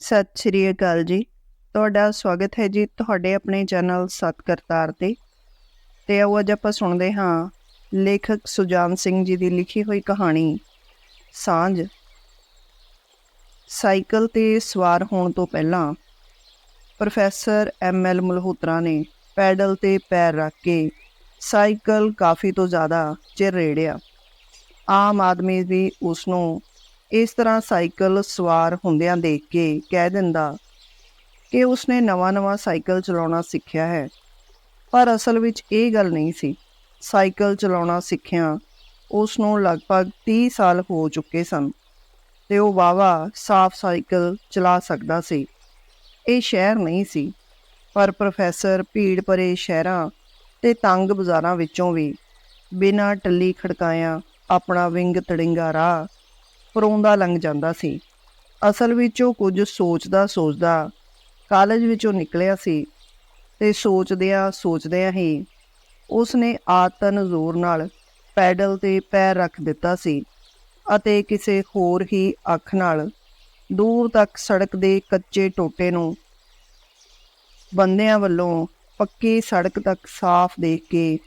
ਸਤਿ ਸ਼੍ਰੀ ਅਕਾਲ ਜੀ। ਤੁਹਾਡਾ ਸਵਾਗਤ ਹੈ ਜੀ ਤੁਹਾਡੇ ਆਪਣੇ ਚੈਨਲ ਸਤ ਕਰਤਾਰ ਤੇ। ਤੇ ਆਓ ਅੱਜ ਆਪਾਂ ਸੁਣਦੇ ਹਾਂ ਲੇਖਕ ਸੁਜਾਨ ਸਿੰਘ ਜੀ ਦੀ ਲਿਖੀ ਹੋਈ ਕਹਾਣੀ, ਸਾਂਝ। ਸਾਈਕਲ ਤੇ ਸਵਾਰ ਹੋਣ ਤੋਂ ਪਹਿਲਾਂ ਪ੍ਰੋਫੈਸਰ ਐਮ ਐਲ ਮਲਹੋਤਰਾ ਨੇ ਪੈਡਲ ਤੇ ਪੈਰ ਰੱਖ ਕੇ ਸਾਈਕਲ ਕਾਫੀ ਤੋਂ ਜ਼ਿਆਦਾ ਚਿਰ ਰੇੜਿਆ। ਆਮ ਆਦਮੀ ਵੀ ਉਸ ਨੂੰ ਇਸ ਤਰ੍ਹਾਂ ਸਾਈਕਲ ਸਵਾਰ ਹੁੰਦਿਆਂ ਦੇਖ ਕੇ ਕਹਿ ਦਿੰਦਾ ਕਿ ਉਸਨੇ ਨਵਾਂ-ਨਵਾਂ ਸਾਈਕਲ ਚਲਾਉਣਾ ਸਿੱਖਿਆ ਹੈ। ਪਰ ਅਸਲ ਵਿੱਚ ਇਹ ਗੱਲ ਨਹੀਂ ਸੀ। ਸਾਈਕਲ ਚਲਾਉਣਾ ਸਿੱਖਿਆ ਉਸ ਨੂੰ ਲਗਭਗ 30 ਸਾਲ ਹੋ ਚੁੱਕੇ ਸਨ ਤੇ ਉਹ ਵਾਵਾ ਸਾਫ਼ ਸਾਈਕਲ ਚਲਾ ਸਕਦਾ ਸੀ। ਇਹ ਸ਼ਹਿਰ ਨਹੀਂ ਸੀ, ਪਰ ਪ੍ਰੋਫੈਸਰ ਭੀੜ ਭਰੇ ਸ਼ਹਿਰਾਂ ਤੇ ਤੰਗ ਬਾਜ਼ਾਰਾਂ ਵਿੱਚੋਂ ਵੀ ਬਿਨਾਂ ਟੱਲੀ ਖੜਕਾਇਆ ਆਪਣਾ ਵਿੰਗ ਤੜਿੰਗਾ ਰਾਹ ਪਰੋਂਦਾ ਲੰਘ ਜਾਂਦਾ ਸੀ। ਅਸਲ ਵਿੱਚ ਉਹ ਕੁਝ ਸੋਚਦਾ ਸੋਚਦਾ ਕਾਲਜ ਵਿੱਚੋਂ ਨਿਕਲਿਆ ਸੀ ਤੇ ਸੋਚਦਿਆਂ ਸੋਚਦਿਆਂ ਹੀ ਉਸ ਨੇ ਆਤਨ ਜ਼ੋਰ ਨਾਲ ਪੈਡਲ ਤੇ ਪੈਰ ਰੱਖ ਦਿੱਤਾ ਸੀ ਅਤੇ ਕਿਸੇ ਹੋਰ ਹੀ ਅੱਖ ਨਾਲ ਦੂਰ ਤੱਕ ਸੜਕ ਦੇ ਕੱਚੇ ਟੋਟੇ ਨੂੰ ਬੰਦਿਆਂ ਵੱਲੋਂ ਪੱਕੀ ਸੜਕ ਤੱਕ ਸਾਫ਼ ਦੇਖ ਕੇ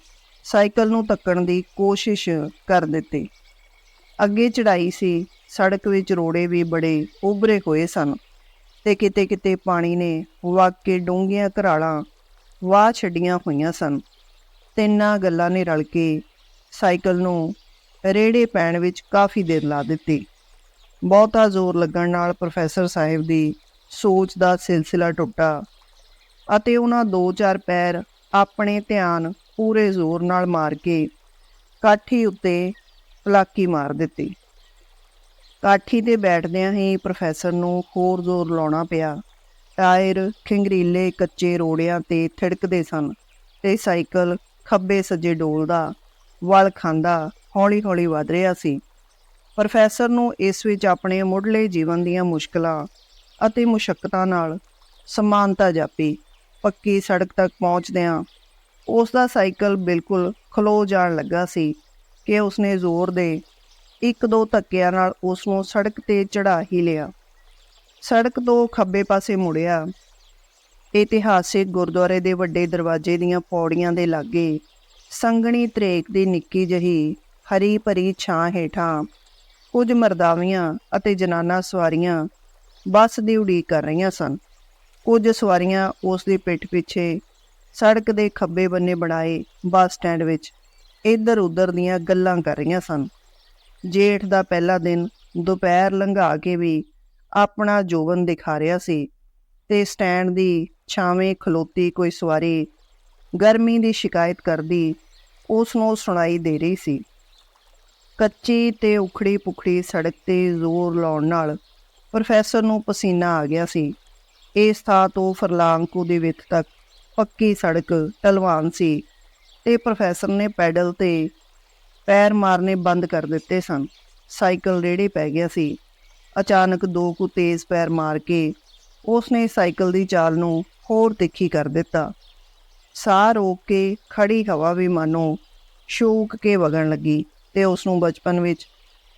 ਸਾਈਕਲ ਨੂੰ ਧੱਕਣ ਦੀ ਕੋਸ਼ਿਸ਼ ਕਰ ਦਿੱਤੀ। ਅੱਗੇ ਚੜਾਈ ਸੀ ਸੜਕ ਵਿੱਚ ਰੋੜੇ ਵੀ ਬੜੇ ਉਭਰੇ ਹੋਏ ਸਨ ਤੇ ਕਿਤੇ-ਕਿਤੇ ਪਾਣੀ ਨੇ ਵਾਕੇ ਡੂੰਘੀਆਂ ਘਰਾਲਾਂ ਵਾਹ ਛੱਡੀਆਂ ਹੋਈਆਂ ਸਨ। ਤਿੰਨਾਂ ਗੱਲਾਂ ਨੇ ਰਲ ਕੇ ਸਾਈਕਲ ਨੂੰ ਰੇੜੇ ਪੈਣ ਵਿੱਚ ਕਾਫੀ ਦੇਰ ਲਾ ਦਿੱਤੀ। ਬਹੁਤਾ ਜ਼ੋਰ ਲੱਗਣ ਨਾਲ ਪ੍ਰੋਫੈਸਰ ਸਾਹਿਬ ਦੀ ਸੋਚ ਦਾ ਸਿਲਸਿਲਾ ਟੁੱਟਾ ਅਤੇ ਉਹਨਾਂ ਦੋ ਚਾਰ ਪੈਰ ਆਪਣੇ ਧਿਆਨ ਪੂਰੇ ਜ਼ੋਰ ਨਾਲ ਮਾਰ ਕੇ ਕਾਠੀ ਉੱਤੇ ਪਲਾਕੀ ਮਾਰ ਦਿੱਤੀ। ਕਾਠੀ ਤੇ ਬੈਠਦਿਆਂ ਹੀ ਪ੍ਰੋਫੈਸਰ ਨੂੰ ਹੋਰ ਜ਼ੋਰ ਲਾਉਣਾ ਪਿਆ। ਟਾਇਰ ਖਿੰਗਰੀਲੇ ਕੱਚੇ ਰੋੜਿਆਂ ਤੇ ਥਿੜਕਦੇ ਸਨ ਤੇ ਸਾਈਕਲ ਖੱਬੇ ਸੱਜੇ ਡੋਲਦਾ, ਵਲ ਖਾਂਦਾ, ਹੌਲੀ-ਹੌਲੀ ਵਧ ਰਿਹਾ ਸੀ। ਪ੍ਰੋਫੈਸਰ ਨੂੰ ਇਸ ਵਿੱਚ ਆਪਣੇ ਮੁੱਢਲੇ ਜੀਵਨ ਦੀਆਂ ਮੁਸ਼ਕਲਾਂ ਅਤੇ ਮੁਸ਼ਕਲਾਂ ਨਾਲ ਸਮਾਨਤਾ ਜਾਪੀ। ਪੱਕੀ ਸੜਕ ਤੱਕ ਪਹੁੰਚਦਿਆਂ ਉਸ ਦਾ ਸਾਈਕਲ ਬਿਲਕੁਲ ਖਲੋ ਜਾਣ ਲੱਗਾ ਸੀ ਕਿ ਉਸਨੇ ਜ਼ੋਰ ਦੇ ਇੱਕ ਦੋ ਧੱਕਿਆਂ ਨਾਲ ਉਸ ਨੂੰ ਸੜਕ ਤੇ ਚੜਾ ਹੀ ਲਿਆ। ਸੜਕ ਤੋਂ ਖੱਬੇ ਪਾਸੇ ਮੁੜਿਆ। ਇਤਿਹਾਸਿਕ ਗੁਰਦੁਆਰੇ ਦੇ ਵੱਡੇ ਦਰਵਾਜ਼ੇ ਦੀਆਂ ਪੌੜੀਆਂ ਦੇ ਲਾਗੇ ਸੰਗਣੀ ਤਰੇਕ ਦੀ ਨਿੱਕੀ ਜਹੀ ਹਰੀ ਭਰੀ ਛਾਂ ਹੇਠਾਂ ਕੁਝ ਮਰਦਾਵੀਆਂ ਅਤੇ ਜਨਾਨਾ ਸਵਾਰੀਆਂ ਬੱਸ ਦੀ ਉਡੀਕ ਕਰ ਰਹੀਆਂ ਸਨ। ਕੁਝ ਸਵਾਰੀਆਂ ਉਸ ਦੀ ਪਿੱਠ ਪਿੱਛੇ ਸੜਕ ਦੇ ਖੱਬੇ ਬੰਨੇ ਬਣਾਏ ਬੱਸ ਸਟੈਂਡ ਵਿੱਚ ਇੱਧਰ ਉੱਧਰ ਦੀਆਂ ਗੱਲਾਂ ਕਰ ਰਹੀਆਂ ਸਨ। ਜੇਠ ਦਾ ਪਹਿਲਾ ਦਿਨ ਦੁਪਹਿਰ ਲੰਘਾ ਕੇ ਵੀ ਆਪਣਾ ਜੋਵਨ ਦਿਖਾ ਰਿਹਾ ਸੀ ਤੇ ਸਟੈਂਡ ਦੀ ਛਾਵੇਂ ਖਲੋਤੀ ਕੋਈ ਸਵਾਰੀ ਗਰਮੀ ਦੀ ਸ਼ਿਕਾਇਤ ਕਰਦੀ ਉਸ ਨੂੰ ਸੁਣਾਈ ਦੇ ਰਹੀ ਸੀ। ਕੱਚੀ ਤੇ ਉਖੜੀ ਪੁਖੜੀ ਸੜਕ ਤੇ ਜ਼ੋਰ ਲਾਉਣ ਨਾਲ ਪ੍ਰੋਫੈਸਰ ਨੂੰ ਪਸੀਨਾ ਆ ਗਿਆ ਸੀ। ਇਸ ਥਾਂ ਤੋਂ ਫਰਲਾਂਗਕੂ ਦੇ ਵਿੱਚ ਤੱਕ ਪੱਕੀ ਸੜਕ ਢਲਵਾਨ ਸੀ ਤੇ ਪ੍ਰੋਫੈਸਰ ਨੇ ਪੈਡਲ ਤੇ ਪੈਰ ਮਾਰਨੇ ਬੰਦ ਕਰ ਦਿੱਤੇ ਸਨ। ਸਾਈਕਲ ਰੇੜੇ ਪੈ ਗਿਆ ਸੀ। ਅਚਾਨਕ ਦੋ ਕੁ ਤੇਜ਼ ਪੈਰ ਮਾਰ ਕੇ ਉਸ ਨੇ ਸਾਈਕਲ ਦੀ ਚਾਲ ਨੂੰ ਹੋਰ ਤਿੱਖੀ ਕਰ ਦਿੱਤਾ। ਸਾਹ ਰੋਕ ਕੇ ਖੜੀ ਹਵਾ ਵੀ ਮਾਨੋ ਸ਼ੂਕ ਕੇ ਵਗਣ ਲੱਗੀ ਤੇ ਉਸ ਨੂੰ ਬਚਪਨ ਵਿੱਚ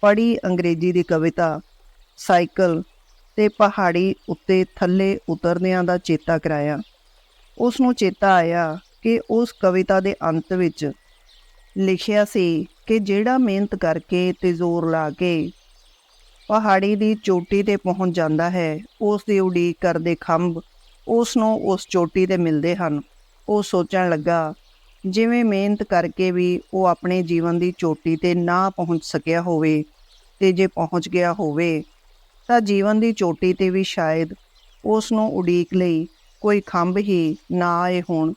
ਪੜ੍ਹੀ ਅੰਗਰੇਜ਼ੀ ਦੀ ਕਵਿਤਾ ਸਾਈਕਲ ਤੇ ਪਹਾੜੀ ਉੱਤੇ ਥੱਲੇ ਉਤਰਦਿਆਂ ਦਾ ਚੇਤਾ ਕਰਾਇਆ। ਉਸ ਨੂੰ ਚੇਤਾ ਆਇਆ ਕਿ ਉਸ ਕਵਿਤਾ ਦੇ ਅੰਤ ਵਿੱਚ ਲਿਖਿਆ ਸੀ ਕਿ ਜਿਹੜਾ ਮਿਹਨਤ ਕਰਕੇ ਤੇ ਜ਼ੋਰ ਲਾ ਕੇ ਪਹਾੜੀ ਦੀ ਚੋਟੀ ਤੇ ਪਹੁੰਚ ਜਾਂਦਾ ਹੈ, ਉਸ ਦੀ ਉਡੀਕ ਕਰਦੇ ਖੰਭ ਉਸ ਨੂੰ ਉਸ ਚੋਟੀ ਤੇ ਮਿਲਦੇ ਹਨ। ਉਹ ਸੋਚਣ ਲੱਗਾ, ਜਿਵੇਂ ਮਿਹਨਤ ਕਰਕੇ ਵੀ ਉਹ ਆਪਣੇ ਜੀਵਨ ਦੀ ਚੋਟੀ ਤੇ ਨਾ ਪਹੁੰਚ ਸਕਿਆ ਹੋਵੇ ਤੇ ਜੇ ਪਹੁੰਚ ਗਿਆ ਹੋਵੇ, ਤਾਂ ਜੀਵਨ ਦੀ ਚੋਟੀ ਤੇ ਵੀ ਸ਼ਾਇਦ ਉਸ ਨੂੰ ਉਡੀਕ ਲਈ ਕੋਈ ਖੰਭ ਹੀ ਨਾ ਆਏ ਹੋਣ।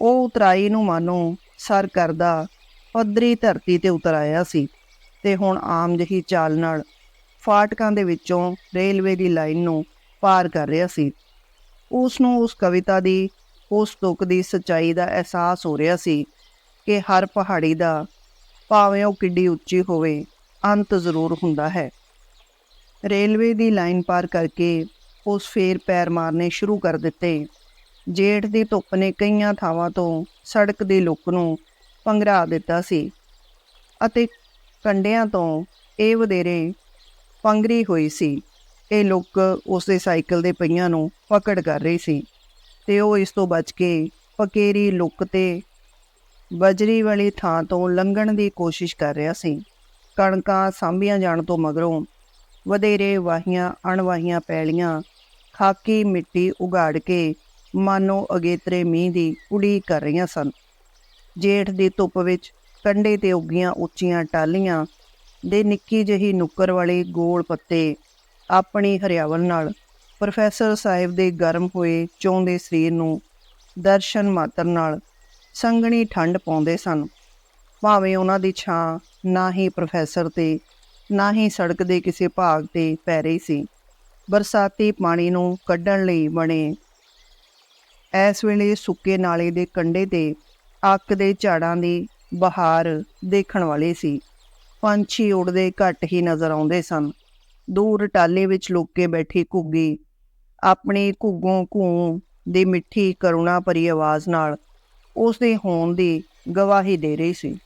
ਉਹ ਉਤਰਾਈ ਨੂੰ ਮਾਨੋ, ਸਰ ਕਰਦਾ ਪੱਧਰੀ ਧਰਤੀ ਤੇ ਉਤਰ ਆਇਆ ਸੀ ਤੇ ਹੁਣ ਆਮ ਜਿਹੀ ਚਾਲ ਨਾਲ ਫਾਟਕਾਂ ਦੇ ਵਿੱਚੋਂ ਰੇਲਵੇ ਦੀ ਲਾਈਨ ਨੂੰ ਪਾਰ ਕਰ ਰਿਹਾ ਸੀ। ਉਸ ਨੂੰ ਉਸ ਕਵਿਤਾ ਦੀ, ਉਸ ਤੁਕ ਦੀ ਸਚਾਈ ਦਾ ਅਹਿਸਾਸ ਹੋ ਰਿਹਾ ਸੀ ਕਿ ਹਰ ਪਹਾੜੀ ਦਾ ਭਾਵੇਂ ਉਹ ਕਿੱਡੀ ਉੱਚੀ ਹੋਵੇ, ਅੰਤ ਜ਼ਰੂਰ ਹੁੰਦਾ ਹੈ। ਰੇਲਵੇ ਦੀ ਲਾਈਨ ਪਾਰ ਕਰਕੇ ਉਸ ਫੇਰ ਪੈਰ ਮਾਰਨੇ ਸ਼ੁਰੂ ਕਰ ਦਿੱਤੇ। ਜੇਠ ਦੀ ਧੁੱਪ ਨੇ ਕਈਆਂ ਥਾਵਾਂ ਤੋਂ ਸੜਕ ਦੀ ਲੁੱਕ ਨੂੰ ਪੰਘਰਾ ਦਿੱਤਾ ਸੀ ਅਤੇ ਕੰਡਿਆਂ ਤੋਂ ਇਹ ਵਧੇਰੇ ਪੰਗਰੀ ਹੋਈ ਸੀ। ਇਹ ਲੋਕ ਉਸ ਦੇ ਸਾਈਕਲ ਦੇ ਪਹੀਆਂ ਨੂੰ ਪਕੜ ਕਰ ਰਹੀ ਸੀ ਤੇ ਉਹ ਇਸ ਤੋਂ ਬਚ ਕੇ ਪਕੇਰੀ ਲੁੱਕ ਤੇ ਬਜਰੀ ਵਾਲੀ ਥਾਂ ਤੋਂ ਲੰਘਣ ਦੀ ਕੋਸ਼ਿਸ਼ ਕਰ ਰਿਹਾ ਸੀ। ਕਣਕਾਂ ਸਾਂਭੀਆਂ ਜਾਣ ਤੋਂ ਮਗਰੋਂ ਵਧੇਰੇ ਵਾਹੀਆਂ, ਅਣਵਾਹੀਆਂ ਪੈਲੀਆਂ ਖਾਕੀ ਮਿੱਟੀ ਉਗਾੜ ਕੇ ਮਾਨੋ ਅਗੇਤਰੇ ਮੀਂਹ ਦੀ ਉਡੀਕ ਕਰ ਰਹੀਆਂ ਸਨ। ਜੇਠ ਦੀ ਧੁੱਪ ਵਿੱਚ ਕੰਢੇ ਤੇ ਉੱਗੀਆਂ ਉੱਚੀਆਂ ਟਾਲੀਆਂ ਦੇ ਨਿੱਕੀ ਜਿਹੀ ਨੁੱਕਰ ਵਾਲੇ ਗੋਲ ਪੱਤੇ ਆਪਣੀ ਹਰਿਆਵਲ ਨਾਲ ਪ੍ਰੋਫੈਸਰ ਸਾਹਿਬ ਦੇ ਗਰਮ ਹੋਏ ਚੌਂਦੇ ਸਰੀਰ ਨੂੰ ਦਰਸ਼ਨ ਮਾਤਰ ਨਾਲ ਸੰਗਣੀ ਠੰਡ ਪਾਉਂਦੇ ਸਨ। ਭਾਵੇਂ ਉਹਨਾਂ ਦੀ ਛਾਂ ਨਾ ਹੀ ਪ੍ਰੋਫੈਸਰ ਤੇ ਨਾ ਹੀ ਸੜਕ ਦੇ ਕਿਸੇ ਭਾਗ ਤੇ ਪੈ ਰਹੀ ਸੀ, ਬਰਸਾਤੀ ਪਾਣੀ ਨੂੰ ਕੱਢਣ ਲਈ ਬਣੇ ਇਸ ਵੇਲੇ ਸੁੱਕੇ ਨਾਲੇ ਦੇ ਕੰਢੇ ਤੇ ਅੱਕ ਦੇ ਝਾੜਾਂ ਦੀ ਬਹਾਰ ਦੇਖਣ ਵਾਲੀ ਸੀ। ਪੰਛੀ ਉੜਦੇ ਘੱਟ ਹੀ ਨਜ਼ਰ ਆਉਂਦੇ ਸਨ। ਦੂਰ ਟਾਲੇ ਵਿੱਚ ਲੁੱਕ ਬੈਠੀ ਘੁੱਗੀ, ਆਪਣੀ ਘੁੱਗੋਂ ਘੂੰ ਦੀ ਮਿੱਠੀ ਕਰੁਣਾ ਭਰੀ ਆਵਾਜ਼ ਨਾਲ ਉਸ ਦੇ ਹੋਣ ਦੀ ਗਵਾਹੀ ਦੇ ਰਹੀ ਸੀ।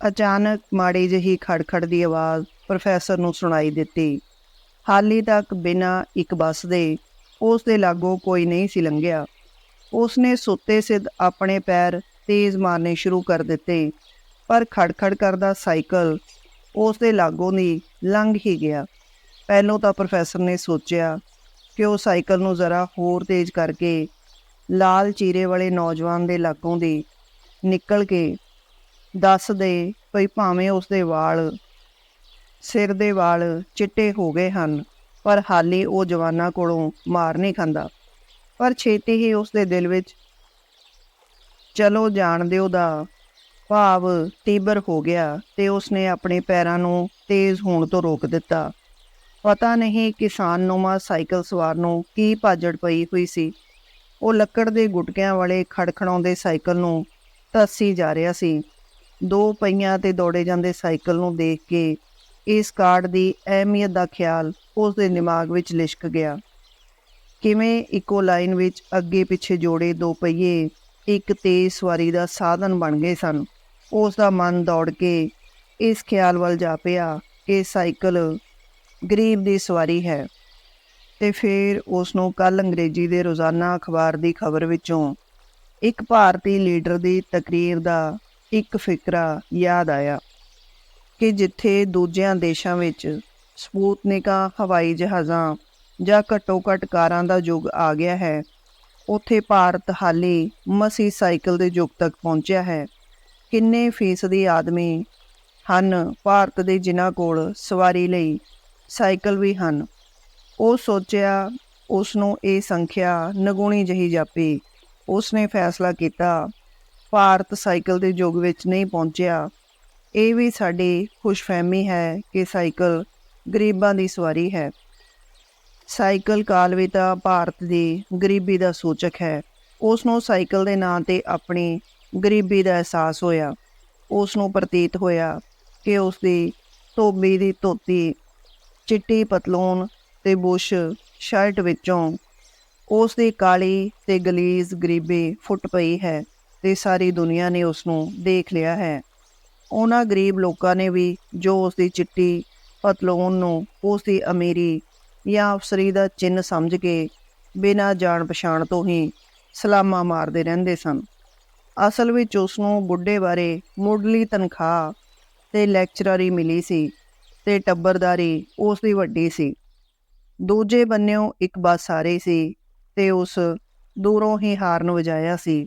ਅਚਾਨਕ ਮਾੜੀ ਜਿਹੀ ਖੜਖੜ ਦੀ ਆਵਾਜ਼ ਪ੍ਰੋਫੈਸਰ ਨੂੰ ਸੁਣਾਈ ਦਿੱਤੀ। ਹਾਲੀ ਤੱਕ ਬਿਨਾਂ ਇੱਕ ਬੱਸ ਦੇ ਉਸ ਦੇ ਲਾਗੋਂ ਕੋਈ ਨਹੀਂ ਸੀ ਲੰਘਿਆ। ਉਸ ਨੇ ਸੁੱਤੇ ਸਿੱਧ ਆਪਣੇ ਪੈਰ ਤੇਜ਼ ਮਾਰਨੇ ਸ਼ੁਰੂ ਕਰ ਦਿੱਤੇ। ਪਰ ਖੜਖੜ ਕਰਦਾ ਸਾਈਕਲ ਉਸ ਦੇ ਲਾਗੋਂ ਦੀ ਲੰਘ ਹੀ ਗਿਆ। ਪਹਿਲੋਂ ਤਾਂ ਪ੍ਰੋਫੈਸਰ ਨੇ ਸੋਚਿਆ ਕਿ ਉਹ ਸਾਈਕਲ ਨੂੰ ਜ਼ਰਾ ਹੋਰ ਤੇਜ਼ ਕਰਕੇ ਲਾਲ ਚੀਰੇ ਵਾਲੇ ਨੌਜਵਾਨ ਦੇ ਲਾਗੋਂ ਦੀ ਨਿਕਲ ਕੇ ਦੱਸ ਦੇ ਭਈ ਭਾਵੇਂ ਉਸ ਦੇ ਵਾਲ, ਸਿਰ ਦੇ ਵਾਲ ਚਿੱਟੇ ਹੋ ਗਏ ਹਨ, ਪਰ ਹਾਲੇ ਉਹ ਜਵਾਨਾਂ ਕੋਲੋਂ ਮਾਰ ਨਹੀਂ ਖਾਂਦਾ। ਪਰ ਛੇਤੀ ਹੀ ਉਸ ਦੇ ਦਿਲ ਵਿੱਚ ਚਲੋ ਜਾਣ ਦਿਓ ਦਾ ਭਾਵ ਤੀਬਰ ਹੋ ਗਿਆ ਤੇ ਉਸਨੇ ਆਪਣੇ ਪੈਰਾਂ ਨੂੰ ਤੇਜ਼ ਹੋਣ ਤੋਂ ਰੋਕ ਦਿੱਤਾ। ਪਤਾ ਨਹੀਂ ਕਿਸਾਨ ਨੂਮਾ ਸਾਈਕਲ ਸਵਾਰ ਨੂੰ ਕੀ ਭਾਜੜ ਪਈ ਹੋਈ ਸੀ। ਉਹ ਲੱਕੜ ਦੇ ਗੁਟਕਿਆਂ ਵਾਲੇ ਖੜਖੜਾਉਂਦੇ ਸਾਈਕਲ ਨੂੰ ਤੱਸੀ ਜਾ ਰਿਹਾ ਸੀ। ਦੋ ਪਹੀਆਂ ਤੇ ਦੌੜੇ ਜਾਂਦੇ ਸਾਈਕਲ ਨੂੰ ਦੇਖ ਕੇ ਇਸ ਕਾਰਡ ਦੀ ਅਹਿਮੀਅਤ ਦਾ ਖਿਆਲ ਉਸ ਦੇ ਦਿਮਾਗ ਵਿੱਚ ਲਿਸ਼ਕ ਗਿਆ। ਕਿਵੇਂ ਇੱਕੋ ਲਾਈਨ ਵਿੱਚ ਅੱਗੇ ਪਿੱਛੇ ਜੋੜੇ ਦੋ ਪਹੀਏ ਇੱਕ ਤੇਜ਼ ਸਵਾਰੀ ਦਾ ਸਾਧਨ ਬਣ ਗਏ ਸਨ। ਉਸ ਦਾ ਮਨ ਦੌੜ ਕੇ ਇਸ ਖਿਆਲ ਵੱਲ ਜਾ ਪਿਆ ਕਿ ਸਾਈਕਲ ਗਰੀਬ ਦੀ ਸਵਾਰੀ ਹੈ। ਤੇ ਫਿਰ ਉਸ ਨੂੰ ਕੱਲ ਅੰਗਰੇਜ਼ੀ ਦੇ ਰੋਜ਼ਾਨਾ ਅਖਬਾਰ ਦੀ ਖਬਰ ਵਿੱਚੋਂ ਇੱਕ ਭਾਰਤੀ ਲੀਡਰ ਦੀ ਤਕਰੀਰ ਦਾ ਇੱਕ ਫਿਕਰਾ ਯਾਦ ਆਇਆ ਕਿ ਜਿੱਥੇ ਦੂਜਿਆਂ ਦੇਸ਼ਾਂ ਵਿੱਚ ਸਪੂਤਨਿਕਾਂ, ਹਵਾਈ ਜਹਾਜ਼ਾਂ ਜਾਂ ਘੱਟੋ-ਘੱਟ ਕਾਰਾਂ ਦਾ ਯੁੱਗ ਆ ਗਿਆ ਹੈ ਉੱਥੇ ਭਾਰਤ ਹਾਲੇ ਮਸੀ ਸਾਈਕਲ ਦੇ ਯੁੱਗ ਤੱਕ ਪਹੁੰਚਿਆ ਹੈ। ਕਿੰਨੇ ਫੀਸਦੀ ਆਦਮੀ ਹਨ ਭਾਰਤ ਦੇ ਜਿਨ੍ਹਾਂ ਕੋਲ ਸਵਾਰੀ ਲਈ ਸਾਈਕਲ ਵੀ ਹਨ। ਉਹ ਸੋਚਿਆ ਉਸ ਨੂੰ ਇਹ ਸੰਖਿਆ ਨਗੂਣੀ ਜਹੀ ਜਾਪੀ। ਉਸ ਨੇ ਫੈਸਲਾ ਕੀਤਾ, ਭਾਰਤ ਸਾਈਕਲ ਦੇ ਯੁੱਗ ਵਿੱਚ ਨਹੀਂ ਪਹੁੰਚਿਆ। ਇਹ ਵੀ ਸਾਡੀ ਖੁਸ਼ਫਹਿਮੀ ਹੈ ਕਿ ਸਾਈਕਲ ਗਰੀਬਾਂ ਦੀ ਸਵਾਰੀ ਹੈ। ਸਾਈਕਲ ਕਾਲਵੇਤਾ ਭਾਰਤ ਦੀ ਗਰੀਬੀ ਦਾ ਸੂਚਕ ਹੈ। ਉਸ ਨੂੰ ਸਾਈਕਲ ਦੇ ਨਾਂ ਤੇ ਆਪਣੀ ਗਰੀਬੀ ਦਾ ਅਹਿਸਾਸ ਹੋਇਆ। ਉਸ ਨੂੰ ਪ੍ਰਤੀਤ ਹੋਇਆ ਕਿ ਉਸ ਦੀ ਧੋਬੀ ਦੀ ਧੋਤੀ, ਚਿੱਟੀ ਪਤਲੂਨ ਤੇ ਬੁਸ਼ ਸ਼ਰਟ ਵਿੱਚੋਂ ਉਸ ਦੀ ਕਾਲੀ ਤੇ ਗਲੀਜ਼ ਗਰੀਬੀ ਫੁੱਟ ਪਈ ਹੈ ਤੇ ਸਾਰੀ ਦੁਨੀਆ ਨੇ ਉਸ ਨੂੰ ਦੇਖ ਲਿਆ ਹੈ। ਉਹਨਾਂ ਗਰੀਬ ਲੋਕਾਂ ਨੇ ਵੀ ਜੋ ਉਸ ਦੀ ਚਿੱਟੀ ਪਤਲੂਨ ਨੂੰ ਉਸ ਦੀ ਅਮੀਰੀ ਜਾਂ ਅਫਸਰੀ ਦਾ ਚਿੰਨ ਸਮਝ ਕੇ ਬਿਨਾਂ ਜਾਣ ਪਛਾਣ ਤੋਂ ਹੀ ਸਲਾਮਾਂ ਮਾਰਦੇ ਰਹਿੰਦੇ ਸਨ। ਅਸਲ ਵਿੱਚ ਉਸ ਨੂੰ ਬੁੱਢੇ ਬਾਰੇ ਮੁੱਢਲੀ ਤਨਖਾਹ ਤੇ ਲੈਕਚਰਰੀ ਮਿਲੀ ਸੀ ਤੇ ਟੱਬਰਦਾਰੀ ਉਸ ਦੀ ਵੱਡੀ ਸੀ। ਦੂਜੇ ਬੰਨਿਓ ਇੱਕ ਬੱਸ ਆ ਰਹੀ ਸੀ ਤੇ ਉਸ ਦੂਰੋਂ ਹੀ ਹਾਰਨ ਵਜਾਇਆ ਸੀ।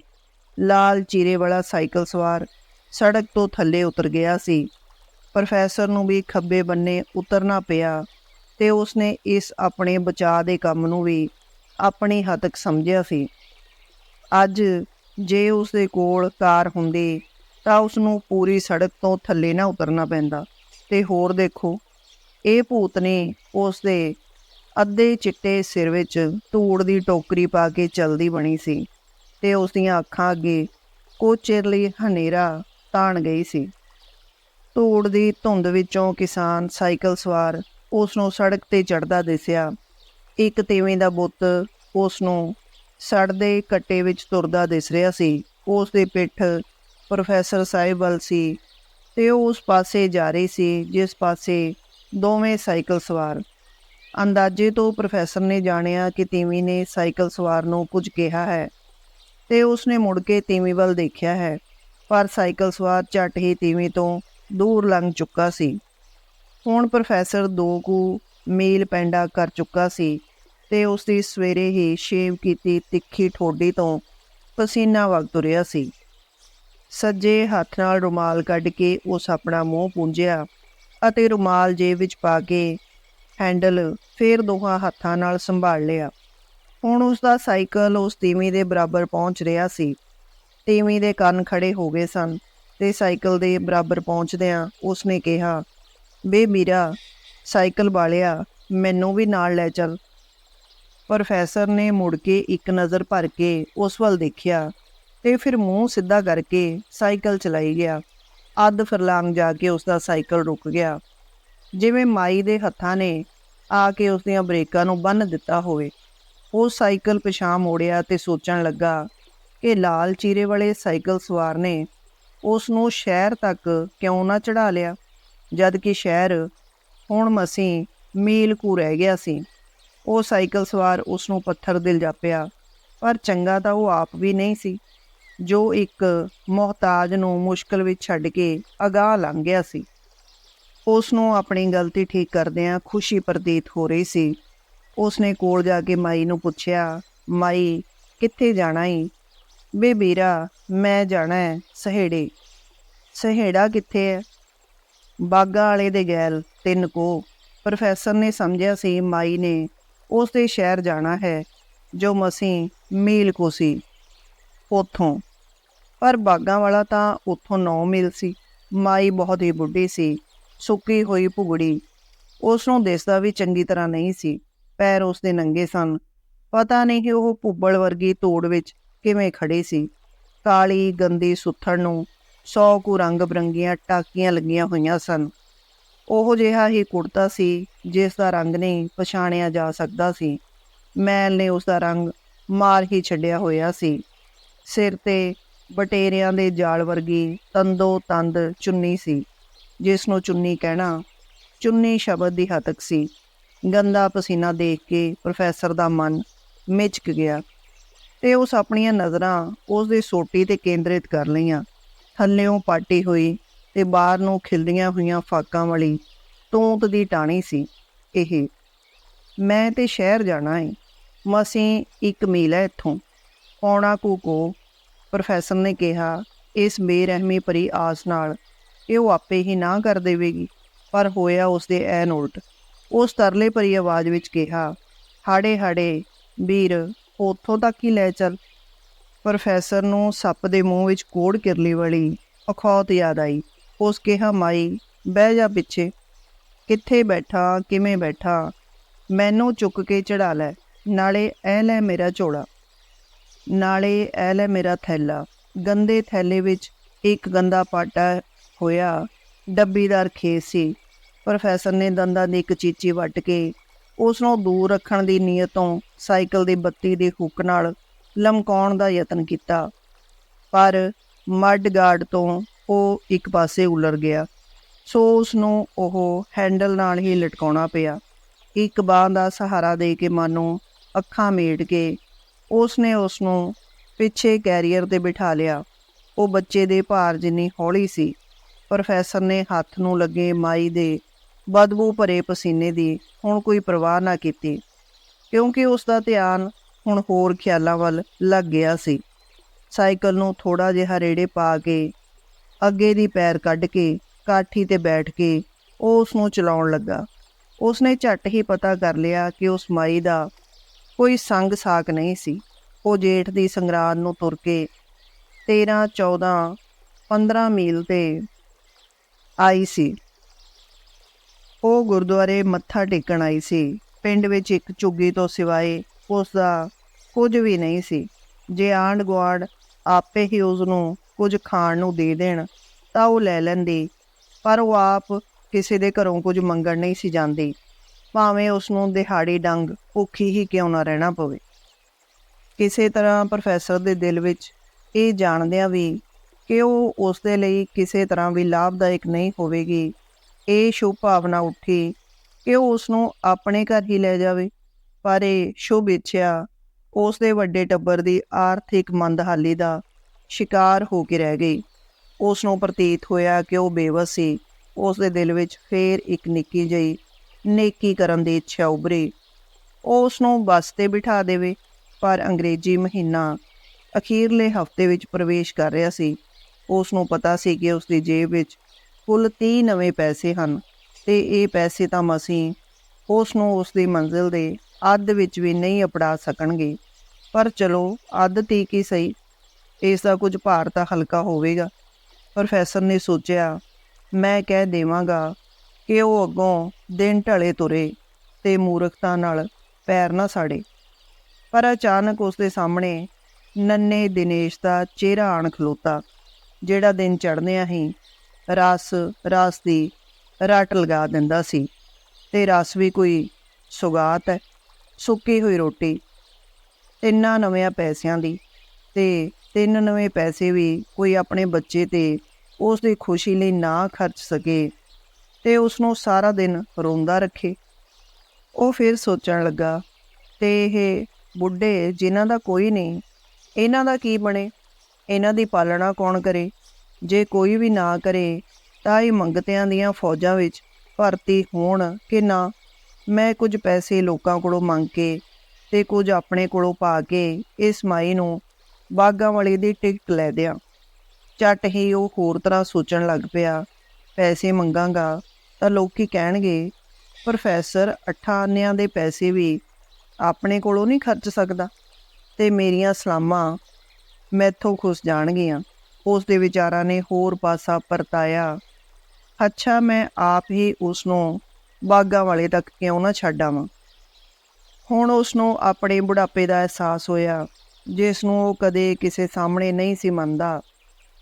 ਲਾਲ ਚੀਰੇ ਵਾਲਾ ਸਾਈਕਲ ਸਵਾਰ ਸੜਕ ਤੋਂ ਥੱਲੇ ਉਤਰ ਗਿਆ ਸੀ। ਪ੍ਰੋਫੈਸਰ ਨੂੰ ਵੀ ਖੱਬੇ ਬੰਨੇ ਉਤਰਨਾ ਪਿਆ ਤੇ ਉਸਨੇ ਇਸ ਆਪਣੇ ਬਚਾਅ ਦੇ ਕੰਮ ਨੂੰ ਵੀ ਆਪਣੀ ਹੱਦ ਸਮਝਿਆ ਸੀ। ਅੱਜ ਜੇ ਉਸਦੇ ਕੋਲ ਕਾਰ ਹੁੰਦੀ ਤਾਂ ਉਸ ਨੂੰ ਪੂਰੀ ਸੜਕ ਤੋਂ ਥੱਲੇ ਨਾ ਉਤਰਨਾ ਪੈਂਦਾ। ਤੇ ਹੋਰ ਦੇਖੋ, ਇਹ ਭੂਤ ਨੇ ਉਸ ਦੇ ਅੱਧੇ ਚਿੱਟੇ ਸਿਰ ਵਿੱਚ ਧੂੜ ਦੀ ਟੋਕਰੀ ਪਾ ਕੇ ਚਲਦੀ ਬਣੀ ਸੀ ਤੇ ਉਸ ਦੀਆਂ ਅੱਖਾਂ ਅੱਗੇ ਕੋਚੇਰ ਲਈ ਹਨੇਰਾ ਤਾਣ ਗਈ ਸੀ। ਧੂੜ ਦੀ ਧੁੰਦ ਵਿੱਚੋਂ ਕਿਸਾਨ ਸਾਈਕਲ ਸਵਾਰ ਉਸ ਨੂੰ ਸੜਕ ਤੇ ਚੜਦਾ ਦਿਸਿਆ। ਇੱਕ ਤੀਵੀਂ ਦਾ ਬੁੱਤ ਉਸ ਨੂੰ ਸੜਦੇ ਕੱਟੇ ਵਿੱਚ ਤੁਰਦਾ ਦਿਸ ਰਿਹਾ ਸੀ। ਉਸ ਦੀ ਪਿੱਠ ਪ੍ਰੋਫੈਸਰ ਸਾਹਿਬ ਵੱਲ ਸੀ ਤੇ ਉਹ ਉਸ ਪਾਸੇ ਜਾ ਰਹੀ ਸੀ, ਜਿਸ ਪਾਸੇ ਦੋਵੇਂ ਸਾਈਕਲ ਸਵਾਰ। ਅੰਦਾਜ਼ੇ ਤੋਂ ਪ੍ਰੋਫੈਸਰ ਨੇ ਜਾਣਿਆ ਕਿ ਤੀਵੀਂ ਨੇ ਸਾਈਕਲ ਸਵਾਰ ਨੂੰ ਕੁਝ ਕਿਹਾ ਹੈ ਤੇ ਉਸਨੇ ਮੁੜ ਕੇ ਤੀਵੀਂ ਵੱਲ ਦੇਖਿਆ ਹੈ, ਪਰ ਸਾਈਕਲ ਸਵਾਰ ਝੱਟ ਹੀ ਤੀਵੀਂ ਤੋਂ ਦੂਰ ਲੰਘ ਚੁੱਕਾ ਸੀ। ਹੁਣ ਪ੍ਰੋਫੈਸਰ ਦੋ ਕੁ ਮੀਲ ਪੈਂਡਾ ਕਰ ਚੁੱਕਾ ਸੀ ਤੇ ਉਸ ਦੀ ਸਵੇਰੇ ਹੀ ਸ਼ੇਵ ਕੀਤੀ ਤਿੱਖੀ ਠੋਡੀ ਤੋਂ ਪਸੀਨਾ ਵਗ ਤੁਰਿਆ ਸੀ। ਸੱਜੇ ਹੱਥ ਨਾਲ ਰੁਮਾਲ ਕੱਢ ਕੇ ਉਸ ਆਪਣਾ ਮੂੰਹ ਪੂੰਝਿਆ ਅਤੇ ਰੁਮਾਲ ਜੇਬ ਵਿੱਚ ਪਾ ਕੇ ਹੈਂਡਲ ਫੇਰ ਦੋਹਾਂ ਹੱਥਾਂ ਨਾਲ ਸੰਭਾਲ ਲਿਆ। ਹੁਣ ਉਸ ਦਾ ਸਾਈਕਲ ਉਸ ਤੀਵੀਂ ਦੇ ਬਰਾਬਰ ਪਹੁੰਚ ਰਿਹਾ ਸੀ। ਤੀਵੀਂ ਦੇ ਕੰਨ ਖੜੇ ਹੋ ਗਏ ਸਨ ਤੇ ਸਾਈਕਲ ਦੇ ਬਰਾਬਰ ਪਹੁੰਚਦਿਆਂ ਉਸਨੇ ਕਿਹਾ ਬੇ ਮੀਰਾ, ਸਾਈਕਲ ਵਾਲਿਆ, ਮੈਨੂੰ ਵੀ ਨਾਲ ਲੈ ਚੱਲ। ਪ੍ਰੋਫੈਸਰ ਨੇ ਮੁੜ ਕੇ ਇੱਕ ਨਜ਼ਰ ਭਰ ਕੇ ਉਸ ਵੱਲ ਦੇਖਿਆ ਤੇ ਫਿਰ ਮੂੰਹ ਸਿੱਧਾ ਕਰਕੇ ਸਾਈਕਲ ਚਲਾਈ ਗਿਆ। ਅੱਧ ਫਰਲਾਂਗ ਜਾ ਕੇ ਉਸ ਦਾ ਸਾਈਕਲ ਰੁਕ ਗਿਆ। ਜਿਵੇਂ ਮਾਈ ਦੇ ਹੱਥਾਂ ਨੇ ਆ ਕੇ ਉਸ ਦੀਆਂ ਬ੍ਰੇਕਾਂ ਨੂੰ ਬੰਨ ਦਿੱਤਾ ਹੋਵੇ। ਉਹ ਸਾਈਕਲ ਪਿਛਾਂ ਮੋੜਿਆ ਤੇ ਸੋਚਣ ਲੱਗਾ ਕਿ ਲਾਲ ਚੀਰੇ ਵਾਲੇ ਸਾਈਕਲ ਸਵਾਰ ਨੇ ਉਸ ਨੂੰ ਸ਼ਹਿਰ ਤੱਕ ਕਿਉਂ ਨਾ ਚੜਾ ਲਿਆ। ਜਦ ਕਿ ਸ਼ਹਿਰ, ਹੁਣ ਮਸੀਂ ਮੀਲ ਕੁ ਰਹਿ ਗਿਆ ਸੀ। ਉਹ ਸਾਈਕਲ ਸਵਾਰ ਉਸ ਨੂੰ ਪੱਥਰ ਦਿਲ ਜਾਪਿਆ, ਪਰ ਚੰਗਾ ਤਾਂ ਉਹ ਆਪ ਵੀ ਨਹੀਂ ਸੀ, ਜੋ ਇੱਕ ਮੁਹਤਾਜ ਨੂੰ ਮੁਸ਼ਕਲ ਵਿੱਚ ਛੱਡ ਕੇ ਅਗਾਹ ਲੰਘ ਗਿਆ ਸੀ। ਉਸ ਨੂੰ ਆਪਣੀ ਗਲਤੀ ਠੀਕ ਕਰਦਿਆਂ ਖੁਸ਼ੀ ਪ੍ਰਤੀਤ ਹੋ ਰਹੀ ਸੀ। ਉਸ ਨੇ ਕੋਲ ਜਾ ਕੇ ਮਾਈ ਨੂੰ ਪੁੱਛਿਆ, ਮਾਈ, ਕਿੱਥੇ ਜਾਣਾ ਈ? ਬੇ ਵੀਰਾ, ਮੈਂ ਜਾਣਾ ਹੈ ਸਹੇੜੇ। ਸਹੇੜਾ ਕਿੱਥੇ ਹੈ? ਬਾਗਾ ਵਾਲੇ ਦੇ ਗੈਲ ਤਿੰਨ ਕੋ। ਪ੍ਰੋਫੈਸਰ ਨੇ ਸਮਝਿਆ ਸੀ ਮਾਈ ਨੇ ਉਸ ਦੇ ਸ਼ਹਿਰ ਜਾਣਾ ਹੈ, ਜੋ ਮਸੀਂ ਮੀਲ ਕੋ ਸੀ। ਉਥੋਂ। ਪਰ ਬਾਗਾ ਵਾਲਾ ਤਾਂ ਉਥੋਂ 9 ਮੀਲ ਸੀ। ਮਾਈ ਬਹੁਤ ਹੀ ਬੁੱਢੀ ਸੀ, ਸੁੱਕੀ ਹੋਈ ਭੁਗੜੀ। ਉਸ ਨੂੰ ਦਿਸਦਾ ਵੀ ਚੰਗੀ ਤਰ੍ਹਾਂ ਨਹੀਂ ਸੀ, ਪੈਰ ਉਸ ਦੇ ਨੰਗੇ ਸਨ। ਪਤਾ ਨਹੀਂ ਕਿ ਉਹ ਭੁੱਬਲ ਵਰਗੀ ਤੋੜ ਵਿੱਚ ਕਿਵੇਂ ਖੜੇ ਸੀ। ਕਾਲੀ ਗੰਦੀ ਸੁੱਥਣ ਨੂੰ ਸੌ ਕੁ ਰੰਗ ਬਰੰਗੀਆਂ ਟਾਕੀਆਂ ਲੱਗੀਆਂ ਹੋਈਆਂ ਸਨ। ਉਹ ਜਿਹਾ ਹੀ ਕੁੜਤਾ ਸੀ, ਜਿਸ ਦਾ ਰੰਗ ਨਹੀਂ ਪਛਾਣਿਆ ਜਾ ਸਕਦਾ ਸੀ। ਮੈਲ ਨੇ ਉਸ ਦਾ ਰੰਗ ਮਾਰ ਹੀ ਛੱਡਿਆ ਹੋਇਆ ਸੀ। ਸਿਰ ਤੇ ਬਟੇਰਿਆਂ ਦੇ ਜਾਲ ਵਰਗੀ ਤੰਦੋ ਤੰਦ ਚੁੰਨੀ ਸੀ, ਜਿਸ ਨੂੰ ਚੁੰਨੀ ਕਹਿਣਾ ਚੁੰਨੀ ਸ਼ਬਦ ਦੀ ਹਤਕ ਸੀ। ਗੰਦਾ ਪਸੀਨਾ ਦੇਖ ਕੇ ਪ੍ਰੋਫੈਸਰ ਦਾ ਮਨ ਮਿਚਕ ਗਿਆ ਤੇ ਉਸ ਆਪਣੀਆਂ ਨਜ਼ਰਾਂ ਉਸ ਦੇ ਸੋਟੀ ਤੇ ਕੇਂਦਰਿਤ ਕਰ ਲਈਆਂ। ਥੱਲਿਓਂ ਪਾਟੀ ਹੋਈ ਤੇ ਬਾਹਰ ਨੂੰ ਖਿਲਦੀਆਂ ਹੋਈਆਂ ਫਾਕਾਂ ਵਾਲੀ ਤੂੰਤ ਦੀ ਟਾਣੀ ਸੀ ਇਹ। ਮੈਂ ਤੇ ਸ਼ਹਿਰ ਜਾਣਾ ਏ। ਮਸੀਂ ਇੱਕ ਮੀਲ ਹੈ ਇੱਥੋਂ। ਆਉਣਾ ਕੁ ਕੋ ਪ੍ਰੋਫੈਸਰ ਨੇ ਕਿਹਾ, ਇਸ ਬੇਰਹਿਮੀ ਭਰੀ ਆਸ ਨਾਲ ਇਹ ਉਹ ਆਪੇ ਹੀ ਨਾ ਕਰ ਦੇਵੇਗੀ। ਪਰ ਹੋਇਆ ਉਸ ਦੇ ਐਨ ਉਲਟ। ਉਸ ਤਰਲੇ ਭਰੀ ਆਵਾਜ਼ ਵਿੱਚ ਕਿਹਾ ਹਾੜੇ ਹਾੜੇ ਵੀਰ, ਉੱਥੋਂ ਤੱਕ ਹੀ ਲੈ ਚੱਲ। ਪ੍ਰੋਫੈਸਰ ਨੂੰ ਸੱਪ ਦੇ ਮੂੰਹ ਵਿੱਚ ਕੋੜ ਕਿਰਲੀ ਵਾਲੀ ਅਖੌਤ ਯਾਦ ਆਈ। ਉਸ ਕਿਹਾ, ਮਾਈ, ਬਹਿ ਜਾ ਪਿੱਛੇ। ਕਿੱਥੇ ਬੈਠਾ, ਕਿਵੇਂ ਬੈਠਾ? ਮੈਨੂੰ ਚੁੱਕ ਕੇ ਚੜਾ ਲੈ। ਨਾਲੇ ਐ ਲੈ ਮੇਰਾ ਝੋਲਾ। ਨਾਲੇ ਐ ਲੈ ਮੇਰਾ ਥੈਲਾ। ਗੰਦੇ ਥੈਲੇ ਵਿੱਚ ਇੱਕ ਗੰਦਾ ਪਾਟਾ ਹੋਇਆ ਡੱਬੀਦਾਰ ਖੇਸ ਸੀ। ਪ੍ਰੋਫੈਸਰ ਨੇ ਦੰਦਾਂ ਦੀ ਇੱਕ ਚੀਚੀ ਵੱਟ ਕੇ ਉਸ ਨੂੰ ਦੂਰ ਰੱਖਣ ਦੀ ਨੀਅਤ ਤੋਂ ਸਾਈਕਲ ਦੀ ਬੱਤੀ ਦੇ ਹੁੱਕ ਨਾਲ ਲਮਕਾਉਣ ਦਾ ਯਤਨ ਕੀਤਾ। ਪਰ ਮੱਡ ਗਾਰਡ ਤੋਂ ਉਹ ਇੱਕ ਪਾਸੇ ਉਲਰ ਗਿਆ। ਸੋ ਉਸ ਨੂੰ ਉਹ ਹੈਂਡਲ ਨਾਲ ਹੀ ਲਟਕਾਉਣਾ ਪਿਆ। ਇੱਕ ਬਾਹ ਦਾ ਸਹਾਰਾ ਦੇ ਕੇ ਮਾਨੋ ਅੱਖਾਂ ਮੀਟ ਕੇ ਉਸ ਨੇ ਉਸ ਨੂੰ ਪਿੱਛੇ ਕੈਰੀਅਰ ਤੇ ਬਿਠਾ ਲਿਆ। ਉਹ ਬੱਚੇ ਦੇ ਭਾਰ ਜਿੰਨੀ ਹੌਲੀ ਸੀ, ਪ੍ਰੋਫੈਸਰ ਨੇ ਹੱਥ ਨੂੰ ਲੱਗੇ ਮਾਈ ਦੇ ਬਦਬੂ ਭਰੇ ਪਸੀਨੇ ਦੀ ਹੁਣ ਕੋਈ ਪਰਵਾਹ ਨਾ ਕੀਤੀ। ਕਿਉਂਕਿ ਉਸ ਦਾ ਧਿਆਨ ਹੁਣ ਹੋਰ ਖਿਆਲਾਂ ਵੱਲ ਲੱਗ ਗਿਆ ਸੀ। ਸਾਈਕਲ ਨੂੰ ਥੋੜਾ ਜਿਹਾ ਰੇੜੇ ਪਾ ਕੇ, ਅੱਗੇ ਦੀ ਪੈਰ ਕੱਢ ਕੇ, ਕਾਠੀ ਤੇ ਬੈਠ ਕੇ ਉਹ ਉਸ ਨੂੰ ਚਲਾਉਣ ਲੱਗਾ। ਉਸ ਨੇ ਝੱਟ ਹੀ ਪਤਾ ਕਰ ਲਿਆ ਕਿ ਉਸ ਮਾਈ ਦਾ ਕੋਈ ਸੰਗ ਸਾਕ ਨਹੀਂ ਸੀ। ਉਹ ਜੇਠ ਦੀ ਸੰਗਰਾਂਦ ਨੂੰ ਤੁਰ ਕੇ 13 14 15 ਮੀਲ ਤੇ ਆਈ ਸੀ। ਉਹ ਗੁਰਦੁਆਰੇ ਮੱਥਾ ਟੇਕਣ ਆਈ ਸੀ। ਪਿੰਡ ਵਿੱਚ ਇੱਕ ਝੁੱਗੀ ਤੋਂ ਸਿਵਾਏ ਉਸ ਦਾ ਕੁਝ ਵੀ ਨਹੀਂ ਸੀ। ਜੇ ਆਂਢ ਗੁਆਂਢ ਆਪੇ ਹੀ ਉਸ ਨੂੰ ਕੁਝ ਖਾਣ ਨੂੰ ਦੇ ਦੇਣ, ਤਾਂ ਉਹ ਲੈ ਲੈਂਦੀ। ਪਰ ਉਹ ਆਪ ਕਿਸੇ ਦੇ ਘਰੋਂ ਕੁਝ ਮੰਗਣ ਨਹੀਂ ਸੀ ਜਾਂਦੀ। ਭਾਵੇਂ ਉਸ ਨੂੰ ਦਿਹਾੜੀ ਡੰਗ ਭੁੱਖੀ ਹੀ ਕਿਉਂ ਨਾ ਰਹਿਣਾ ਪਵੇ। ਕਿਸੇ ਤਰ੍ਹਾਂ ਪ੍ਰੋਫੈਸਰ ਦੇ ਦਿਲ ਵਿੱਚ ਇਹ ਜਾਣਦਿਆਂ ਵੀ ਕਿ ਉਹ ਉਸ ਦੇ ਲਈ ਕਿਸੇ ਤਰ੍ਹਾਂ ਵੀ ਲਾਭਦਾਇਕ ਨਹੀਂ ਹੋਵੇਗੀ, ਇਹ ਸ਼ੁਭ ਭਾਵਨਾ ਉੱਠੀ ਕਿ ਉਹ ਉਸ ਨੂੰ ਆਪਣੇ ਘਰ ਹੀ ਲੈ ਜਾਵੇ। ਪਰ ਇਹ ਸ਼ੁਭ ਇੱਛਾ ਉਸ ਦੇ ਵੱਡੇ ਟੱਬਰ ਦੀ ਆਰਥਿਕ ਮੰਦਹਾਲੀ ਦਾ ਸ਼ਿਕਾਰ ਹੋ ਕੇ ਰਹਿ ਗਈ। ਉਸ ਨੂੰ ਪ੍ਰਤੀਤ ਹੋਇਆ ਕਿ ਉਹ ਬੇਵਸ ਸੀ। ਉਸ ਦੇ ਦਿਲ ਵਿੱਚ ਫੇਰ ਇੱਕ ਨਿੱਕੀ ਜਿਹੀ ਨੇਕੀ ਕਰਨ ਦੀ ਇੱਛਾ ਉਭਰੀ। ਉਹ ਉਸ ਨੂੰ ਬੱਸ ਤੇ ਬਿਠਾ ਦੇਵੇ, ਪਰ ਅੰਗਰੇਜ਼ੀ ਮਹੀਨਾ ਅਖੀਰਲੇ ਹਫ਼ਤੇ ਵਿੱਚ ਪ੍ਰਵੇਸ਼ ਕਰ ਰਿਹਾ ਸੀ। ਉਸ ਨੂੰ ਪਤਾ ਸੀ ਕਿ ਉਸ ਦੀ ਜੇਬ ਵਿੱਚ ਕੁੱਲ 30 ਨਵੇਂ ਪੈਸੇ ਹਨ, ਤੇ ਇਹ ਪੈਸੇ ਤਾਂ ਮਸੀਂ ਉਸ ਨੂੰ ਉਸ ਦੀ ਮੰਜ਼ਿਲ ਦੇ ਅੱਧ ਵਿੱਚ ਵੀ ਨਹੀਂ ਅਪੜਾ ਸਕਣਗੇ। ਪਰ ਚਲੋ, ਅੱਧ ਤੀ ਕੀ ਸਹੀ। ਇਸ ਦਾ ਕੁਝ ਭਾਰ ਤਾਂ ਹਲਕਾ ਹੋਵੇਗਾ। ਪ੍ਰੋਫੈਸਰ ਨੇ ਸੋਚਿਆ, ਮੈਂ ਕਹਿ ਦੇਵਾਂਗਾ ਕਿ ਉਹ ਅੱਗੋਂ ਦਿਨ ਢਲੇ ਤੁਰੇ ਤੇ ਮੂਰਖਤਾ ਨਾਲ ਪੈਰ ਨਾ ਸਾੜੇ। ਪਰ ਅਚਾਨਕ ਉਸ ਦੇ ਸਾਹਮਣੇ ਨੰਨੇ ਦਿਨੇਸ਼ ਦਾ ਚਿਹਰਾ ਆਣ ਖਲੋਤਾ, ਜਿਹੜਾ ਦਿਨ ਚੜ੍ਹਦਿਆਂ ਹੀ ਰਸ ਰਸ ਦੀ ਰਟ ਲਗਾ ਦਿੰਦਾ ਸੀ। ਤੇ ਰਸ ਵੀ ਕੋਈ ਸੁਗਾਤ ਹੈ। ਸੁੱਕੀ ਹੋਈ ਰੋਟੀ, ਤਿੰਨਾਂ ਨਵਿਆਂ ਪੈਸਿਆਂ ਦੀ ਤੇ ਤਿੰਨ ਨਵੇਂ ਪੈਸੇ ਵੀ ਕੋਈ ਆਪਣੇ ਬੱਚੇ ਤੇ ਉਸ ਦੀ ਖੁਸ਼ੀ ਲਈ ਨਾ ਖਰਚ ਸਕੇ ਤੇ ਉਸ ਨੂੰ ਸਾਰਾ ਦਿਨ ਰੋਂਦਾ ਰੱਖੇ। ਉਹ ਫਿਰ ਸੋਚਣ ਲੱਗਾ, ਤੇ ਇਹ ਬੁੱਢੇ ਜਿਨ੍ਹਾਂ ਦਾ ਕੋਈ ਨਹੀਂ, ਇਹਨਾਂ ਦਾ ਕੀ ਬਣੇ? ਇਹਨਾਂ ਦੀ ਪਾਲਣਾ ਕੌਣ ਕਰੇ? ਜੇ ਕੋਈ ਵੀ ਨਾ ਕਰੇ, ਤਾਂ ਇਹ ਮੰਗਤਿਆਂ ਦੀਆਂ ਫੌਜਾਂ ਵਿੱਚ ਭਰਤੀ ਹੋਣ ਕਿ ਨਾ? ਮੈਂ ਕੁਝ ਪੈਸੇ ਲੋਕਾਂ ਕੋਲੋਂ ਮੰਗ ਕੇ ਤੇ ਕੁਝ ਆਪਣੇ ਕੋਲੋਂ ਪਾ ਕੇ ਇਸ ਮਾਈ ਨੂੰ ਬਾਗਾਂ ਵਾਲੇ ਦੀ ਟਿਕਟ ਲੈ ਦਿਆਂ। ਝੱਟ ਹੀ ਉਹ ਹੋਰ ਤਰ੍ਹਾਂ ਸੋਚਣ ਲੱਗ ਪਿਆ, ਪੈਸੇ ਮੰਗਾਂਗਾ ਤਾਂ ਲੋਕੀ ਕਹਿਣਗੇ, ਪ੍ਰੋਫੈਸਰ ਅਠਾਨਿਆਂ ਦੇ ਪੈਸੇ ਵੀ ਆਪਣੇ ਕੋਲੋਂ ਨਹੀਂ ਖਰਚ ਸਕਦਾ ਤੇ ਮੇਰੀਆਂ ਸਲਾਮਾਂ ਮੈਥੋਂ ਖੁਸ ਜਾਣਗੀਆਂ। ਉਸ ਦੇ ਵਿਚਾਰਾਂ ਨੇ ਹੋਰ ਪਾਸਾ ਪਰਤਾਇਆ। ਅੱਛਾ, ਮੈਂ ਆਪ ਹੀ ਉਸ ਨੂੰ ਬਾਗਾ ਵਾਲੇ ਤੱਕ ਕਿਉਂ ਨਾ ਛੱਡ ਆਵਾਂ ਹੁਣ ਉਸ ਨੂੰ ਆਪਣੇ ਬੁਢਾਪੇ ਦਾ ਅਹਿਸਾਸ ਹੋਇਆ ਜਿਸ ਨੂੰ ਉਹ ਕਦੇ ਕਿਸੇ ਸਾਹਮਣੇ ਨਹੀਂ ਸੀ ਮੰਨਦਾ।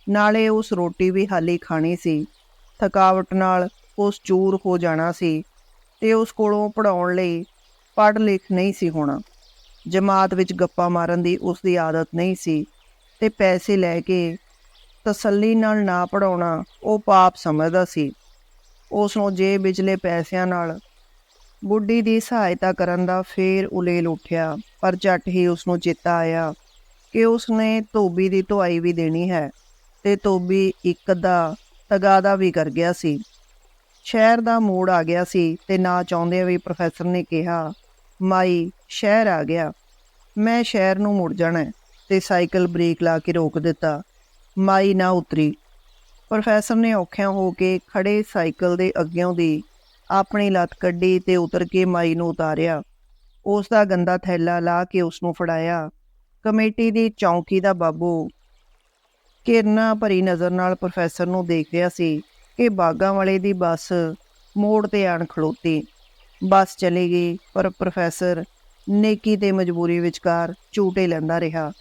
ਨਾਲੇ ਉਸ ਰੋਟੀ ਵੀ ਹਾਲੀ ਖਾਣੀ ਸੀ। ਥਕਾਵਟ ਨਾਲ ਉਸ ਚੂਰ ਹੋ ਜਾਣਾ ਸੀ ਤੇ ਉਸ ਕੋਲੋਂ ਪੜਾਉਣ ਲਈ ਪੜ੍ਹ ਲਿਖ ਨਹੀਂ ਸੀ ਹੋਣਾ। ਜਮਾਤ ਵਿੱਚ ਗੱਪਾਂ ਮਾਰਨ ਦੀ ਉਸ ਦੀ ਆਦਤ ਨਹੀਂ ਸੀ ਤੇ ਪੈਸੇ ਲੈ ਕੇ ਤਸੱਲੀ ਨਾਲ ਨਾ ਪੜਾਉਣਾ ਉਹ ਪਾਪ ਸਮਝਦਾ ਸੀ। ਉਸ ਨੂੰ ਜੇ ਵਿਚਲੇ ਪੈਸਿਆਂ ਨਾਲ ਬੁੱਢੀ ਦੀ ਸਹਾਇਤਾ ਕਰਨ ਦਾ ਫੇਰ ਉਲੇਲ ਉੱਠਿਆ, ਪਰ ਝੱਟ ਹੀ ਉਸ ਨੂੰ ਚੇਤਾ ਆਇਆ ਕਿ ਉਸ ਨੇ ਧੋਬੀ ਦੀ ਧੁਆਈ ਵੀ ਦੇਣੀ ਹੈ ਤੇ ਧੋਬੀ ਇੱਕ ਦਾ ਤਗਾਦਾ ਵੀ ਕਰ ਗਿਆ ਸੀ। ਸ਼ਹਿਰ ਦਾ ਮੋੜ ਆ ਗਿਆ ਸੀ ਤੇ ਨਾ ਚਾਹੁੰਦੇ ਵੀ ਪ੍ਰੋਫੈਸਰ ਨੇ ਕਿਹਾ, ਮਾਈ, ਸ਼ਹਿਰ ਆ ਗਿਆ। ਮੈਂ ਸ਼ਹਿਰ ਨੂੰ ਮੁੜ ਜਾਣਾ ਹੈ ਤੇ ਸਾਈਕਲ ਬ੍ਰੇਕ ਲਾ ਕੇ ਰੋਕ ਦਿੱਤਾ। ਮਾਈ ਨਾ ਉਤਰੀ। ਪ੍ਰੋਫੈਸਰ ਨੇ ਔਖਿਆਂ ਹੋ ਕੇ ਖੜੇ ਸਾਈਕਲ ਦੇ ਅੱਗਿਓਂ ਦੀ ਆਪਣੀ ਲੱਤ ਕੱਢੀ ਤੇ ਉਤਰ ਕੇ ਮਾਈ ਨੂੰ ਉਤਾਰਿਆ। ਉਸ ਦਾ ਗੰਦਾ ਥੈਲਾ ਲਾ ਕੇ ਉਸ ਨੂੰ ਫੜਾਇਆ। ਕਮੇਟੀ ਦੀ ਚੌਂਕੀ ਦਾ ਬਾਬੂ ਕਿਰਨਾ ਭਰੀ ਨਜ਼ਰ ਨਾਲ ਪ੍ਰੋਫੈਸਰ ਨੂੰ ਦੇਖ ਰਿਹਾ ਸੀ ਕਿ ਬਾਗਾਂ ਵਾਲੇ ਦੀ ਬੱਸ ਮੋੜ ਤੇ ਆਣ ਖਲੋਤੀ ਬੱਸ ਚਲੀ ਗਈ, ਪਰ ਪ੍ਰੋਫੈਸਰ ਨੇਕੀ ਤੇ ਮਜਬੂਰੀ ਵਿਚਕਾਰ ਝੂਟੇ ਲੈਂਦਾ ਰਿਹਾ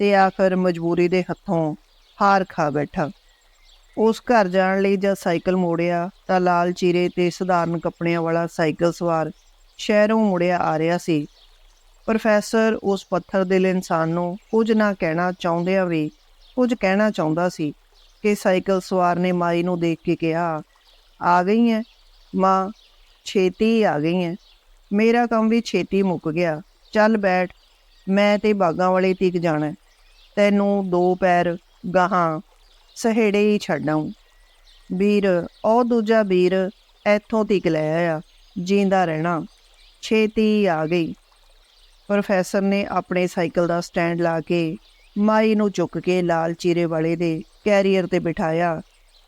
ਤੇ ਆਖਰ ਮਜਬੂਰੀ ਦੇ ਹੱਥੋਂ ਹਾਰ ਖਾ ਬੈਠਾ। ਉਸ ਘਰ ਜਾਣ ਲਈ ਜਦ ਸਾਈਕਲ ਮੋੜਿਆ ਤਾਂ ਲਾਲ ਚੀਰੇ ਤੇ ਸਧਾਰਨ ਕੱਪੜਿਆਂ ਵਾਲਾ ਸਾਈਕਲ ਸਵਾਰ ਸ਼ਹਿਰੋਂ ਮੁੜਿਆ ਆ ਰਿਹਾ ਸੀ। ਪ੍ਰੋਫੈਸਰ ਉਸ ਪੱਥਰ ਦਿਲ ਇਨਸਾਨ ਨੂੰ ਕੁਝ ਨਾ ਕਹਿਣਾ ਚਾਹੁੰਦਿਆਂ ਵੀ ਕੁਝ ਕਹਿਣਾ ਚਾਹੁੰਦਾ ਸੀ ਕਿ ਸਾਈਕਲ ਸਵਾਰ ਨੇ ਮਾਈ ਨੂੰ ਦੇਖ ਕੇ ਕਿਹਾ, ਆ ਗਈ ਹੈ ਮਾਂ, ਛੇਤੀ ਆ ਗਈ ਹੈ ਮੇਰਾ ਕੰਮ ਵੀ ਛੇਤੀ ਮੁੱਕ ਗਿਆ। ਚੱਲ ਬੈਠ, ਮੈਂ ਤੇ ਬਾਗਾਂ ਵਾਲੇ ਤੀਕ ਜਾਣਾ। ਤੈਨੂੰ ਦੋ ਪੈਰ ਗਾਹਾਂ ਸਹੇੜੇ ਹੀ ਛੱਡਾਂ ਵੀਰ, ਉਹ ਦੂਜਾ ਵੀਰ ਇੱਥੋਂ ਤੀਕ ਲੈ ਆਇਆ, ਜੀਂਦਾ ਰਹਿਣਾ। ਛੇਤੀ ਆ ਗਈ। ਪ੍ਰੋਫੈਸਰ ਨੇ ਆਪਣੇ ਸਾਈਕਲ ਦਾ ਸਟੈਂਡ ਲਾ ਕੇ ਮਾਈ ਨੂੰ ਚੁੱਕ ਕੇ ਲਾਲ ਚੀਰੇ ਵਾਲੇ ਦੇ ਕੈਰੀਅਰ ਤੇ ਬਿਠਾਇਆ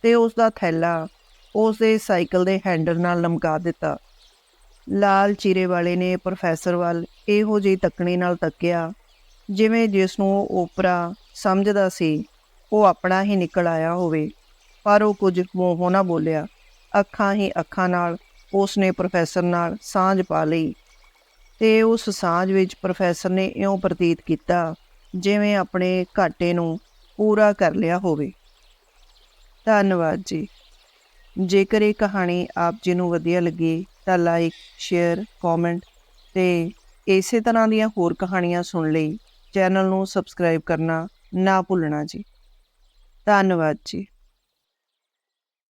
ਤੇ ਉਸ ਦਾ ਥੈਲਾ ਉਸ ਦੇ ਸਾਈਕਲ ਦੇ ਹੈਂਡਲ ਨਾਲ ਲਮਕਾ ਦਿੱਤਾ। ਲਾਲ ਚੀਰੇ ਵਾਲੇ ਨੇ ਪ੍ਰੋਫੈਸਰ ਵੱਲ ਇਹੋ ਜਿਹੀ ਤੱਕਣੀ ਨਾਲ ਤੱਕਿਆ, ਜਿਵੇਂ ਜਿਸ ਨੂੰ ਉਹ ਓਪਰਾ ਸਮਝਦਾ ਸੀ। ਉਹ ਆਪਣਾ ਹੀ ਨਿਕਲ ਆਇਆ ਹੋਵੇ। ਪਰ ਉਹ ਕੁਝ ਮੂੰਹੋਂ ਨਾ ਬੋਲਿਆ। ਅੱਖਾਂ ਹੀ ਅੱਖਾਂ ਨਾਲ ਉਸ ਨੇ ਪ੍ਰੋਫੈਸਰ ਨਾਲ ਸਾਂਝ ਪਾ ਲਈ। ਤੇ ਉਸ ਸਾਂਝ ਵਿੱਚ ਪ੍ਰੋਫੈਸਰ ਨੇ ਇਉਂ ਪ੍ਰਤੀਤ ਕੀਤਾ, ਜਿਵੇਂ ਆਪਣੇ ਘਾਟੇ ਨੂੰ ਪੂਰਾ ਕਰ ਲਿਆ ਹੋਵੇ। ਧੰਨਵਾਦ ਜੀ। ਜੇਕਰ ਇਹ ਕਹਾਣੀ ਆਪ ਜੀ ਨੂੰ ਵਧੀਆ ਲੱਗੀ, ਤਾਂ ਲਾਈਕ ਸ਼ੇਅਰ ਕਮੈਂਟ ਤੇ ਇਸੇ ਤਰ੍ਹਾਂ ਦੀਆਂ ਹੋਰ ਕਹਾਣੀਆਂ ਸੁਣ ਲਈ, ਚੈਨਲ ਨੂੰ ਸਬਸਕ੍ਰਾਈਬ ਕਰਨਾ ਨਾ ਭੁੱਲਣਾ ਜੀ। ਧੰਨਵਾਦ ਜੀ।